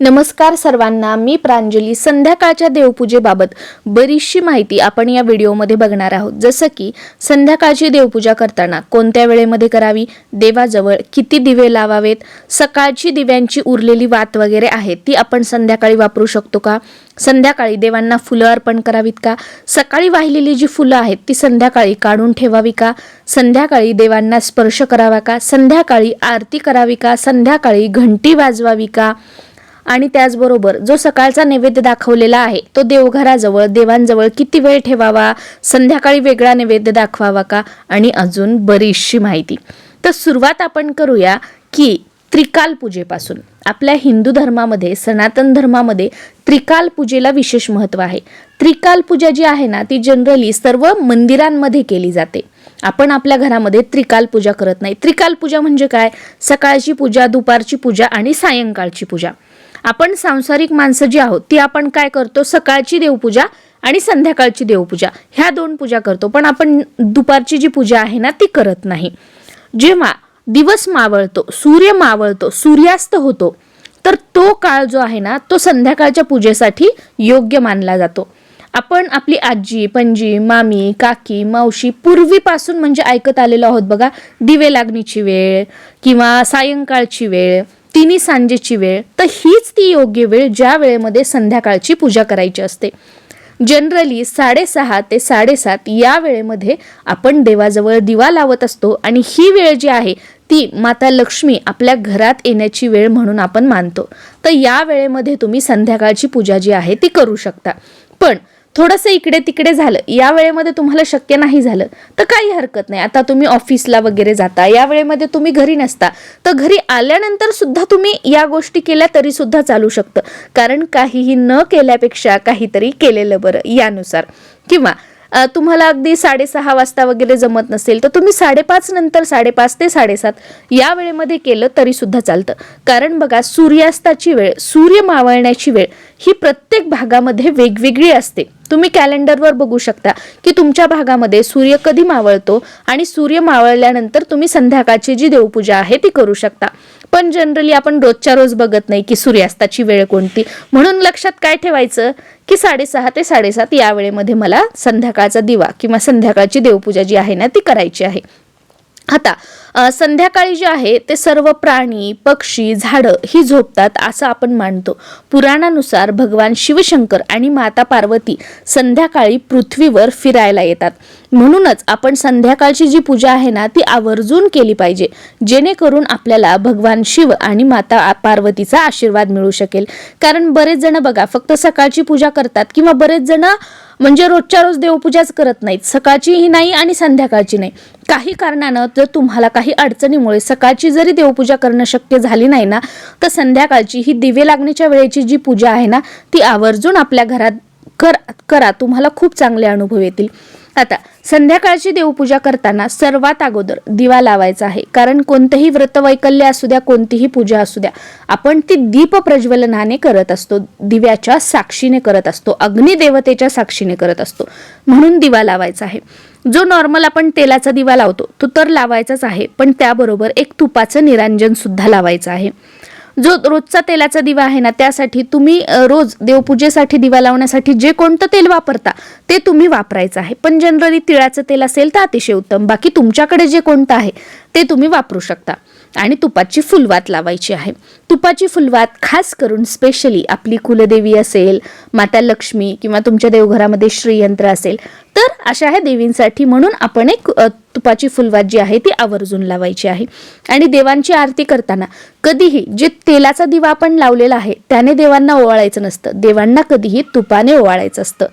नमस्कार सर्वांना मी प्रांजली. संध्याकाळच्या देवपूजेबाबत बरीचशी माहिती आपण या व्हिडिओमध्ये बघणार आहोत. जसं की संध्याकाळची देवपूजा करताना कोणत्या वेळेमध्ये करावी? देवाजवळ किती दिवे लावावेत? सकाळची दिव्यांची उरलेली वात वगैरे आहे ती आपण संध्याकाळी वापरू शकतो का? संध्याकाळी देवांना फुलं अर्पण करावीत का? सकाळी वाहिलेली जी फुलं आहेत ती संध्याकाळी काढून ठेवावी का? संध्याकाळी देवांना स्पर्श करावा का? संध्याकाळी आरती करावी का? संध्याकाळी घंटी वाजवावी का? आणि त्याचबरोबर जो सकाळचा नैवेद्य दाखवलेला आहे तो देवघराजवळ देवांजवळ किती वेळ ठेवावा संध्याकाळी वेगळा नैवेद्य दाखवावा का? आणि अजून बरीचशी माहिती. तर सुरुवात आपण करूया की त्रिकाल पूजेपासून. आपल्या हिंदू धर्मामध्ये सनातन धर्मामध्ये त्रिकाल पूजेला विशेष महत्त्व आहे. त्रिकाल पूजा जी आहे ना ती जनरली सर्व मंदिरांमध्ये केली जाते. आपण आपल्या घरामध्ये त्रिकाल पूजा करत नाही. त्रिकाल पूजा म्हणजे काय? सकाळची पूजा दुपारची पूजा आणि सायंकाळची पूजा. आपण सांसारिक माणसं जी आहोत ती आपण काय करतो? सकाळची देवपूजा आणि संध्याकाळची देवपूजा. ह्या दोन पूजा करतो. पण आपण दुपारची जी पूजा आहे ना ती करत नाही. जेव्हा दिवस मावळतो सूर्य मावळतो सूर्यास्त होतो तर तो काळ जो आहे ना तो संध्याकाळच्या पूजेसाठी योग्य मानला जातो. आपण आपली आजी पणजी मामी काकी मावशी पूर्वीपासून म्हणजे ऐकत आलेलो आहोत बघा दिवे लागणीची वेळ किंवा सायंकाळची वेळ. तिन्ही सांजेची वेळ तर हीच ती योग्य वेळ ज्या वेळेमध्ये संध्याकाळची पूजा करायची असते. जनरली साडेसहा ते साडेसात या वेळेमध्ये आपण देवाजवळ दिवा लावत असतो आणि ही वेळ जी आहे ती माता लक्ष्मी आपल्या घरात येण्याची वेळ म्हणून आपण मानतो. तर या वेळेमध्ये तुम्ही संध्याकाळची पूजा जी आहे ती करू शकता. पण थोडंसं इकडे तिकडे झालं. या वेळेमध्ये तुम्हाला शक्य नाही झालं तर काही हरकत नाही. आता तुम्ही ऑफिसला वगैरे जाता. या वेळेमध्ये तुम्ही घरी नसता. तर घरी आल्यानंतर सुद्धा तुम्ही या गोष्टी केल्या तरी सुद्धा चालू शकतं. कारण काहीही न केल्यापेक्षा काहीतरी केलेलं बरं यानुसार. किंवा तुम्हाला अगदी साडेसहा वाजता वगैरे जमत नसेल तर तुम्ही साडेपाच नंतर साडेपाच ते साडेसात या वेळेमध्ये केलं तरी सुद्धा चालतं. कारण बघा सूर्यास्ताची वेळ सूर्य मावळण्याची वेळ ही प्रत्येक भागामध्ये वेगवेगळी असते. तुम्ही कॅलेंडरवर बघू शकता की तुमच्या भागामध्ये सूर्य कधी मावळतो आणि सूर्य मावळल्यानंतर तुम्ही संध्याकाळची जी देवपूजा आहे ती करू शकता. पण जनरली आपण रोजच्या रोज बघत नाही की सूर्यास्ताची वेळ कोणती. म्हणून लक्षात काय ठेवायचं की साडेसहा ते साडेसात या वेळेमध्ये मला संध्याकाळचा दिवा किंवा संध्याकाळची देवपूजा जी आहे ना ती करायची आहे. आता संध्याकाळी जे आहे ते सर्व प्राणी पक्षी झाडं ही झोपतात असं आपण मानतो. पुराणानुसार भगवान शिवशंकर आणि माता पार्वती संध्याकाळी पृथ्वीवर फिरायला येतात. म्हणूनच आपण संध्याकाळची जी पूजा आहे ना ती आवर्जून केली पाहिजे. जेणेकरून आपल्याला भगवान शिव आणि माता पार्वतीचा आशीर्वाद मिळू शकेल. कारण बरेच जण बघा फक्त सकाळची पूजा करतात किंवा बरेच जण म्हणजे रोजच्या रोज देवपूजाच करत नाहीत. सकाळचीही नाही आणि संध्याकाळची नाही. काही कारणानं जर तुम्हाला काही अडचणीमुळे सकाळची जरी देवपूजा करणं शक्य झाली नाही ना तर संध्याकाळची ही दिवे लागण्याच्या वेळेची जी पूजा आहे ना ती आवर्जून आपल्या घरात कर करा तुम्हाला खूप चांगले अनुभव येतील. आता संध्याकाळची देवपूजा करताना सर्वात अगोदर दिवा लावायचा आहे. कारण कोणतंही व्रतवैकल्य असू द्या कोणतीही पूजा असू द्या आपण ती दीप प्रज्वलनाने करत असतो. दिव्याच्या साक्षीने करत असतो. अग्निदेवतेच्या साक्षीने करत असतो. म्हणून दिवा लावायचा आहे. जो नॉर्मल आपण तेलाचा दिवा लावतो तो तर लावायचाच आहे. पण त्याबरोबर एक तुपाचं निरांजन सुद्धा लावायचं आहे. जो रोजचा तेलाचा दिवा आहे ना त्यासाठी तुम्ही रोज देवपूजेसाठी दिवा लावण्यासाठी जे कोणतं तेल वापरता ते तुम्ही वापरायचं आहे. पण जनरली तिळाचं तेल असेल तर अतिशय उत्तम. बाकी तुमच्याकडे जे कोणतं आहे ते तुम्ही वापरू शकता. आणि तुपाची फुलवात लावायची आहे. तुपाची फुलवात खास करून स्पेशली आपली कुलदेवी असेल माता लक्ष्मी किंवा तुमच्या देवघरामध्ये श्रीयंत्र असेल तर अशा ह्या देवींसाठी म्हणून आपण एक तुपाची फुलवात जी आहे ती आवर्जून लावायची आहे. आणि देवांची आरती करताना कधीही जे तेलाचा दिवा आपण लावलेला आहे त्याने देवांना ओवाळायचं नसतं. देवांना कधीही तुपाने ओवाळायचं असतं.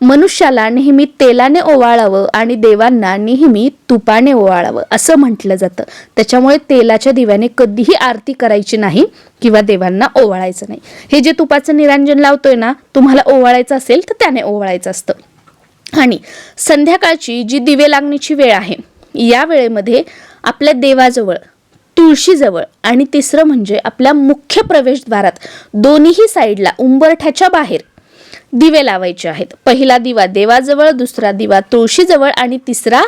मनुष्याला नेहमी तेलाने ओवाळावं आणि देवांना नेहमी तुपाने ओवाळावं असं म्हटलं जातं. त्याच्यामुळे तेलाच्या दिव्याने कधीही आरती करायची नाही किंवा देवांना ओवाळायचं नाही. हे जे तुपाचं निरांजन लावतोय ना तुम्हाला ओवाळायचं असेल तर त्याने ओवाळायचं असतं. आणि संध्याकाळची जी दिवे लागण्याची वेळ आहे या वेळेमध्ये आपल्या देवाजवळ तुळशीजवळ आणि तिसरं म्हणजे आपल्या मुख्य प्रवेशद्वारात दोन्हीही साईडला उंबरठ्याच्या बाहेर दिवे लावायचे आहेत. पहिला दिवा देवाजवळ दुसरा दिवा तुळशीजवळ आणि तिसरा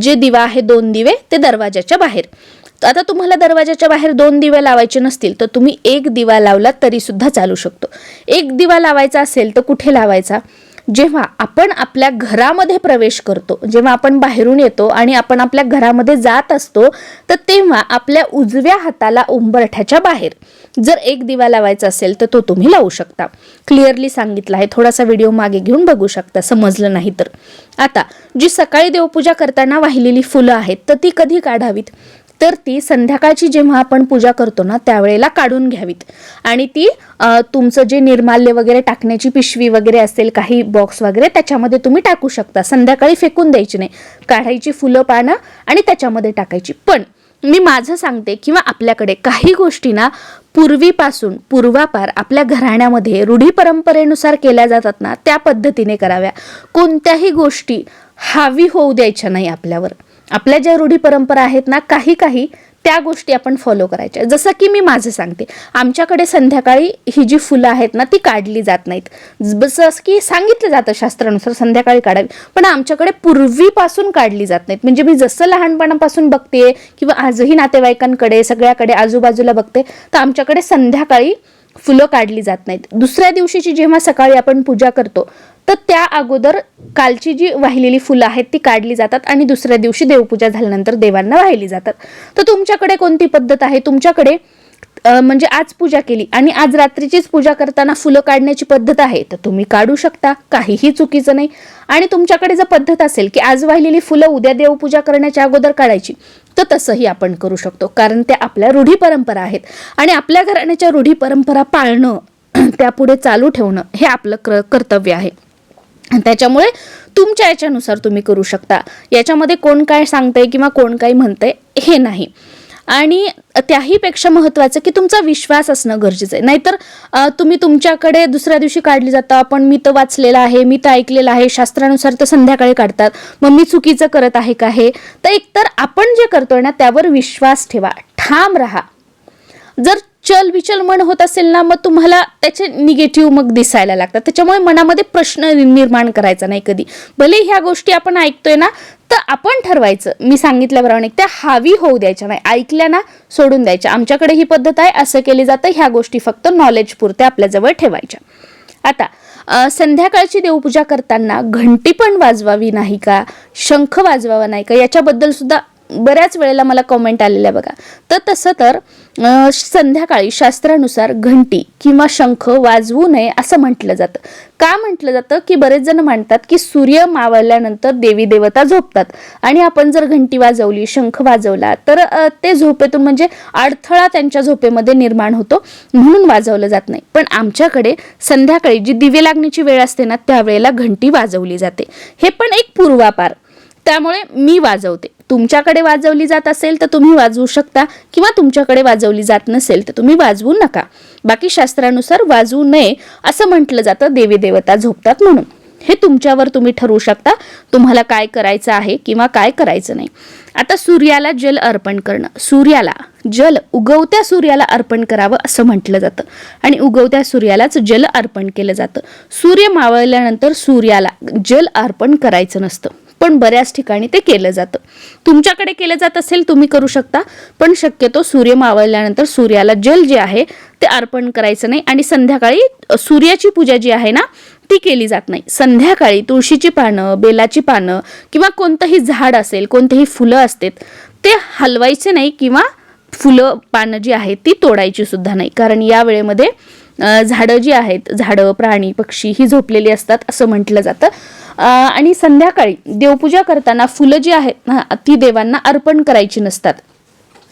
जे दिवा आहे दोन दिवे ते दरवाजाच्या बाहेर. आता तुम्हाला दरवाजाच्या बाहेर दोन दिवे लावायचे नसतील तर तुम्ही एक दिवा लावला तरी सुद्धा चालू शकतो. एक दिवा लावायचा असेल तर कुठे लावायचा? जेव्हा आपण आपल्या घरामध्ये प्रवेश करतो जेव्हा आपण बाहेरून येतो आणि आपण आपल्या घरामध्ये जात असतो तर तेव्हा आपल्या उजव्या हाताला उंबरठ्याच्या बाहेर. जर एक दिवा लावायचा असेल तर तो तुम्ही लावू शकता. क्लिअरली सांगितलं आहे. थोडासा व्हिडिओ मागे घेऊन बघू शकता. समजलं नाही तर. आता जी सकाळी देवपूजा करताना वाहिलेली फुलं आहेत तर ती कधी काढावीत? तर ती संध्याकाळची जेव्हा आपण पूजा करतो ना त्यावेळेला काढून घ्यावीत. आणि ती तुमचं जे निर्माल्य वगैरे टाकण्याची पिशवी वगैरे असेल काही बॉक्स वगैरे त्याच्यामध्ये तुम्ही टाकू शकता. संध्याकाळी फेकून द्यायची नाही. काढायची फुलं पानं आणि त्याच्यामध्ये टाकायची. पण मी माझं सांगते किंवा आपल्याकडे काही गोष्टी ना पूर्वीपासून पूर्वापार आपल्या घराण्यामध्ये रूढी परंपरेनुसार केल्या जातात ना त्या पद्धतीने कराव्या. कोणत्याही गोष्टी हावी होऊ द्यायच्या नाही आपल्यावर. आपल्या ज्या रूढी परंपरा आहेत ना काही काही त्या गोष्टी आपण फॉलो करायच्या. जसं की मी माझं सांगते. आमच्याकडे संध्याकाळी ही जी फुलं आहेत ना ती काढली जात नाहीत. जसं की सांगितलं जातं शास्त्रानुसार संध्याकाळी काढावी पण आमच्याकडे पूर्वीपासून काढली जात नाहीत. म्हणजे मी जसं लहानपणापासून बघते किंवा आजही नातेवाईकांकडे सगळ्याकडे आजूबाजूला बघते तर आमच्याकडे संध्याकाळी फुलं काढली जात नाहीत. दुसऱ्या दिवशीची जेव्हा सकाळी आपण पूजा करतो तर त्या अगोदर कालची जी वाहिलेली फुलं आहेत ती काढली जातात आणि दुसऱ्या दिवशी देवपूजा झाल्यानंतर देवांना वाहिली जातात. तर तुमच्याकडे कोणती पद्धत आहे? तुमच्याकडे म्हणजे आज पूजा केली आणि आज रात्रीचीच पूजा करताना फुलं काढण्याची पद्धत आहे तर तुम्ही काढू शकता काहीही चुकीचं नाही. आणि तुमच्याकडे जर पद्धत असेल की आज वाहिलेली फुलं उद्या देवपूजा करण्याच्या अगोदर काढायची तर तसंही आपण करू शकतो कारण त्या आपल्या रूढी परंपरा आहेत. आणि आपल्या घराण्याच्या रूढी परंपरा पाळणं त्यापुढे चालू ठेवणं हे आपलं क्र कर्तव्य आहे. त्याच्यामुळे तुमच्या याच्यानुसार तुम्ही करू शकता. याच्यामध्ये कोण काय सांगतंय किंवा कोण काय म्हणतंय हे नाही. आणि त्याहीपेक्षा महत्त्वाचं की तुमचा विश्वास असणं गरजेचं आहे. नाहीतर तुम्ही तुमच्याकडे दुसऱ्या दिवशी काढली जाता पण मी तर वाचलेलं आहे मी तर ऐकलेलं आहे शास्त्रानुसार तर संध्याकाळी काढतात मग मी चुकीचं करत आहे का हे? तर एकतर आपण जे करतोय ना त्यावर विश्वास ठेवा ठाम राहा. जर चल विचल मन होत असेल ना मग तुम्हाला त्याचे निगेटिव्ह मग दिसायला लागतात. त्याच्यामुळे मनामध्ये प्रश्न निर्माण करायचा नाही कधी. भले ह्या गोष्टी आपण ऐकतोय ना तर आपण ठरवायचं. मी सांगितल्याप्रमाणे त्या हावी होऊ द्यायच्या नाही. ऐकल्या ना सोडून द्यायच्या. आमच्याकडे ही पद्धत आहे. असं केली जातं. ह्या गोष्टी फक्त नॉलेज पुरते आपल्याजवळ ठेवायच्या. आता संध्याकाळची देवपूजा करताना घंटी पण वाजवावी नाही का? शंख वाजवावा नाही का? याच्याबद्दल सुद्धा बऱ्याच वेळेला मला कमेंट आलेल्या बघा. तर तसं तर संध्याकाळी शास्त्रानुसार घंटी किंवा शंख वाजवू नये असं म्हटलं जातं. का म्हटलं जातं? की बरेच जण मानतात की सूर्य मावळल्यानंतर देवी देवता झोपतात. आणि आपण जर घंटी वाजवली शंख वाजवला तर ते झोपेतून म्हणजे अडथळा त्यांच्या झोपेमध्ये निर्माण होतो. म्हणून वाजवलं जात नाही. पण आमच्याकडे संध्याकाळी जी दिवे लागण्याची वेळ असते ना त्यावेळेला घंटी वाजवली जाते. हे पण एक पूर्वापार. त्यामुळे मी वाजवते. तुमच्याकडे वाजवली जात असेल तर तुम्ही वाजवू शकता किंवा तुमच्याकडे वाजवली जात नसेल तर तुम्ही वाजवू नका. बाकी शास्त्रानुसार वाजवू नये असं म्हटलं जातं देवी देवता झोपतात म्हणून. हे तुमच्यावर तुम्ही ठरवू शकता तुम्हाला काय करायचं आहे किंवा काय करायचं नाही. आता सूर्याला जल अर्पण करणं. सूर्याला जल उगवत्या सूर्याला अर्पण करावं असं म्हटलं जातं. आणि उगवत्या सूर्यालाच जल अर्पण केलं जातं. सूर्य मावळल्यानंतर सूर्याला जल अर्पण करायचं नसतं. पण बऱ्याच ठिकाणी ते केलं जातं. तुमच्याकडे केलं जात असेल तुम्ही करू शकता. पण शक्यतो सूर्य मावळल्यानंतर सूर्याला जल जे आहे ते अर्पण करायचं नाही आणि संध्याकाळी सूर्याची पूजा जी आहे ना ती केली जात नाही. संध्याकाळी तुळशीची पानं बेलाची पानं किंवा कोणतंही झाड असेल कोणतेही फुलं असतात ते हलवायचे नाही किंवा फुलं पानं जी आहेत ती तोडायची सुद्धा नाही. कारण या वेळेमध्ये झाडं जी आहेत झाडं प्राणी पक्षी ही झोपलेली असतात असं म्हटलं जातं. आणि संध्याकाळी देवपूजा करताना फुलं जी आहेत ना ती देवांना अर्पण करायची नसतात.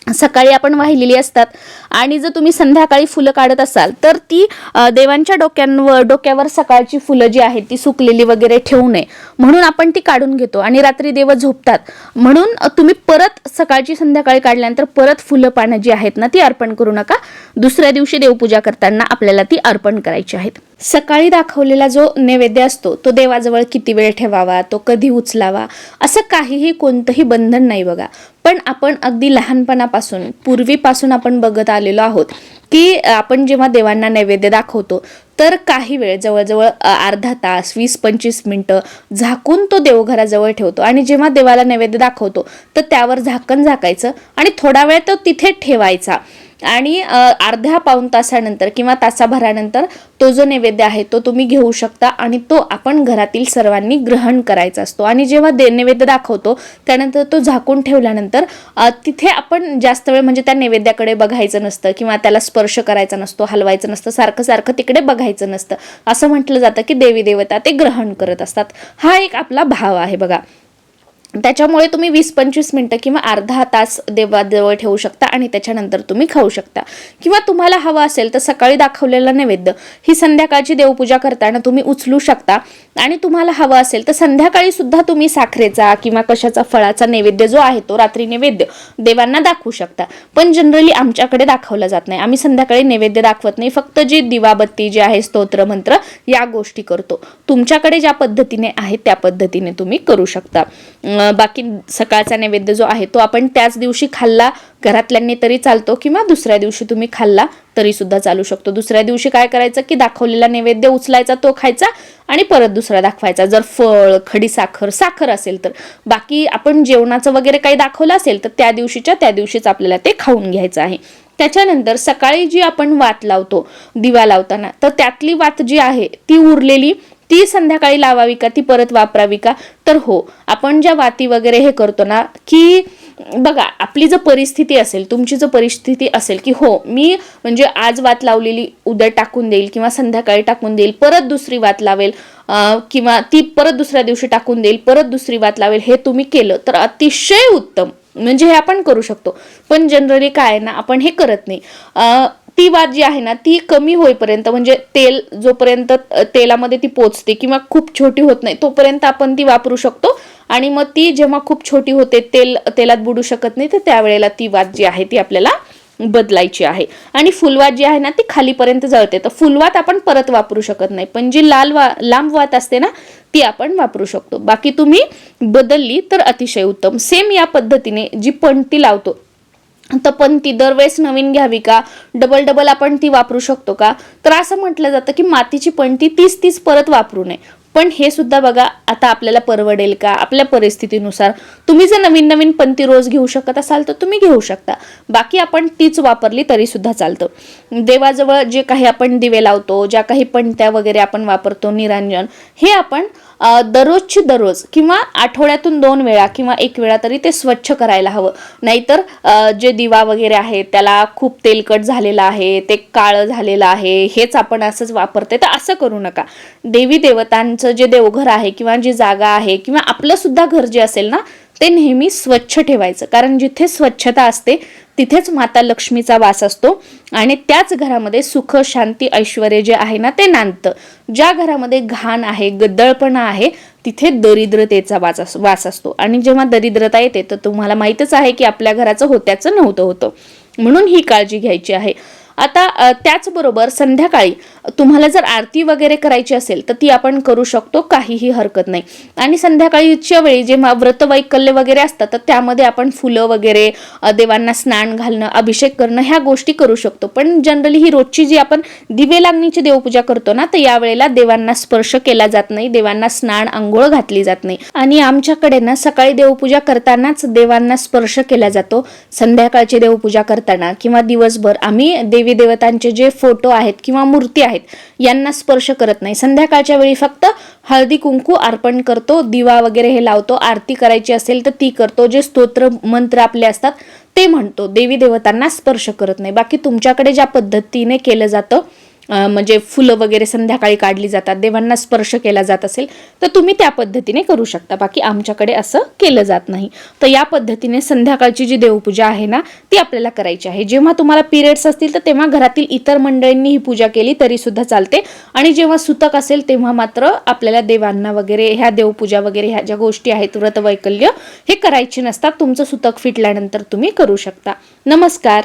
सकाळी आपण वाहिलेली असतात आणि जर तुम्ही संध्याकाळी फुलं काढत असाल तर ती देवांच्या डोक्यांवर डोक्यावर सकाळची फुलं जी आहेत ती सुकलेली वगैरे ठेवू नये. म्हणून आपण ती काढून घेतो आणि रात्री देव झोपतात. म्हणून तुम्ही परत सकाळची संध्याकाळी काढल्यानंतर परत फुलं पानं जी आहेत ना ती अर्पण करू नका. दुसऱ्या दिवशी देवपूजा करताना आपल्याला ती अर्पण करायची आहेत. सकाळी दाखवलेला जो नैवेद्य असतो तो देवाजवळ किती वेळ ठेवावा तो कधी उचलावा असं काहीही कोणतंही बंधन नाही बघा. पण आपण अगदी लहानपणापासून पूर्वीपासून आपण बघत आलेलो आहोत की आपण जेव्हा देवांना नैवेद्य दाखवतो तर काही वेळ जवळजवळ अर्धा तास वीस पंचवीस मिनटं झाकून तो देवघराजवळ ठेवतो. आणि जेव्हा देवाला नैवेद्य दाखवतो तर त्यावर झाकण झाकायचं आणि थोडा वेळ तो तिथे ठेवायचा. आणि अर्ध्या पाऊण तासानंतर किंवा तासाभरानंतर तो जो नैवेद्य आहे तो तुम्ही घेऊ शकता आणि तो आपण घरातील सर्वांनी ग्रहण करायचा असतो. आणि जेव्हा दे नैवेद्य दाखवतो त्यानंतर तो झाकून ठेवल्यानंतर तिथे आपण जास्त वेळ म्हणजे त्या नैवेद्याकडे बघायचं नसतं किंवा त्याला स्पर्श करायचा नसतो हलवायचं नसतं सारखं सारखं तिकडे बघायचं नसतं. असं म्हटलं जातं की देवी देवता ते ग्रहण करत असतात. हा एक आपला भाव आहे बघा. त्याच्यामुळे तुम्ही वीस पंचवीस मिनटं किंवा अर्धा तास देवाजवळ ठेवू शकता आणि त्याच्यानंतर तुम्ही खाऊ शकता. किंवा तुम्हाला हवं असेल तर सकाळी दाखवलेला नैवेद्य. ही संध्याकाळची देवपूजा करताना तुम्ही उचलू शकता. आणि तुम्हाला हवं असेल तर संध्याकाळी सुद्धा तुम्ही साखरेचा किंवा कशाचा फळाचा नैवेद्य जो आहे तो रात्री नैवेद्य देवांना दाखवू शकता. पण जनरली आमच्याकडे दाखवला जात नाही. आम्ही संध्याकाळी नैवेद्य दाखवत नाही. फक्त जी दिवाबत्ती जी आहे स्तोत्र मंत्र या गोष्टी करतो. तुमच्याकडे ज्या पद्धतीने आहे त्या पद्धतीने तुम्ही करू शकता. बाकी सकाळचा नैवेद्य जो आहे तो आपण त्याच दिवशी खाल्ला घरातल्यांनी तरी चालतो किंवा दुसऱ्या दिवशी तुम्ही खाल्ला तरी सुद्धा चालू शकतो. दुसऱ्या दिवशी काय करायचं की दाखवलेला नैवेद्य उचलायचा तो खायचा आणि परत दुसरा दाखवायचा. जर फळ खडी साखर साखर असेल तर. बाकी आपण जेवणाचं वगैरे काही दाखवलं असेल तर त्या दिवशीच्या त्या दिवशीच आपल्याला ते खाऊन घ्यायचं आहे. त्याच्यानंतर सकाळी जी आपण वात लावतो दिवा लावताना तर त्यातली वात जी आहे ती उरलेली ती संध्याकाळी लावावी का? ती परत वापरावी का? तर हो आपण ज्या वाती वगैरे हे करतो ना की बघा आपली जर परिस्थिती असेल तुमची जर परिस्थिती असेल की हो मी म्हणजे आज वात लावलेली उद्या टाकून देईल किंवा संध्याकाळी टाकून देईल परत दुसरी वात लावेल किंवा ती परत दुसऱ्या दिवशी टाकून देईल परत दुसरी वात लावेल हे तुम्ही केलं तर अतिशय उत्तम. म्हणजे हे आपण करू शकतो. पण जनरली काय आहे ना आपण हे करत नाही. ती वात जी आहे ना ती कमी होईपर्यंत म्हणजे तेल जोपर्यंत तेलामध्ये ती पोचते किंवा खूप छोटी होत नाही तोपर्यंत आपण ती वापरू शकतो. आणि मग ती जेव्हा खूप छोटी होते तेल तेलात बुडू शकत नाही तर त्यावेळेला ती वात जी आहे ती आपल्याला बदलायची आहे. आणि फुलवात जी आहे ना ती खालीपर्यंत जळते. तर फुलवात आपण परत वापरू शकत नाही पण जी लाल वा लांब वात असते ना ती आपण वापरू शकतो. बाकी तुम्ही बदलली तर अतिशय उत्तम. सेम या पद्धतीने जी पणती लावतो तर पण ती दरवेळेस नवीन घ्यावी का? डबल डबल आपण ती वापरू शकतो का? तर असं म्हटलं जातं की मातीची पणती तीच तीच परत वापरू नये. पण हे सुद्धा बघा आता आपल्याला परवडेल का? आपल्या परिस्थितीनुसार. तुम्ही जर नवीन नवीन पंती रोज घेऊ शकत असाल तर तुम्ही घेऊ शकता. बाकी आपण तीच वापरली तरी सुद्धा चालतं. देवाजवळ जे काही आपण दिवे लावतो ज्या काही पणत्या वगैरे आपण वापरतो निरांजन हे आपण दररोजची दररोज किंवा आठवड्यातून दोन वेळा किंवा एक वेळा तरी ते स्वच्छ करायला हवं. नाहीतर जे दिवा वगैरे आहे त्याला खूप तेलकट झालेलं आहे ते काळं झालेलं आहे हेच आपण असंच वापरते तर असं करू नका. देवी देवतांचं जे देवघर आहे किंवा जी जागा आहे किंवा आपलं सुद्धा घर जे असेल ना ते नेहमी स्वच्छ ठेवायचं. कारण जिथे स्वच्छता असते तिथेच माता लक्ष्मीचा वास असतो आणि त्याच घरामध्ये सुख शांती ऐश्वर जे आहे ना ते नांदतं. ज्या घरामध्ये घाण आहे गद्दळपणा आहे तिथे दरिद्रतेचा वास अस- वास असतो. आणि जेव्हा दरिद्रता येते तर तुम्हाला माहीतच आहे की आपल्या घराचं होत्याचं नव्हतं होतं. म्हणून ही काळजी घ्यायची आहे. आता त्याचबरोबर संध्याकाळी तुम्हाला जर आरती वगैरे करायची असेल तर ती आपण करू शकतो काहीही हरकत नाही. आणि संध्याकाळीच्या वेळी जेव्हा व्रत वैकल्य वगैरे असतात तर त्यामध्ये आपण फुलं वगैरे देवांना स्नान घालणं अभिषेक करणं ह्या गोष्टी करू शकतो. पण जनरली ही रोजची जी आपण दिवे लागणीची देवपूजा करतो ना तर यावेळेला देवांना स्पर्श केला जात नाही देवांना स्नान आंघोळ घातली जात नाही. आणि आमच्याकडे ना सकाळी देवपूजा करतानाच देवांना स्पर्श केला जातो. संध्याकाळची देवपूजा करताना किंवा दिवसभर आम्ही देवी देवी देवतांचे जे फोटो आहेत किंवा मूर्ती आहेत यांना स्पर्श करत नाही. संध्याकाळच्या वेळी फक्त हळदी कुंकू अर्पण करतो दिवा वगैरे हे लावतो आरती करायची असेल तर ती करतो. जे स्तोत्र मंत्र आपले असतात ते म्हणतो. देवी देवतांना स्पर्श करत नाही. बाकी तुमच्याकडे ज्या पद्धतीने केलं जातं म्हणजे फुलं वगैरे संध्याकाळी काढली जातात देवांना स्पर्श केला जात असेल तर तुम्ही त्या पद्धतीने करू शकता. बाकी आमच्याकडे असं केलं जात नाही. तर या पद्धतीने संध्याकाळची जी देवपूजा आहे ना ती आपल्याला करायची आहे. जेव्हा तुम्हाला पिरियड्स असतील तर तेव्हा घरातील इतर मंडळींनी ही पूजा केली तरी सुद्धा चालते. आणि जेव्हा सुतक असेल तेव्हा मात्र आपल्याला देवांना वगैरे ह्या देवपूजा वगैरे ह्या ज्या गोष्टी आहेत व्रत वैकल्य हे करायचे नसतात. तुमचं सुतक फिटल्यानंतर तुम्ही करू शकता. नमस्कार.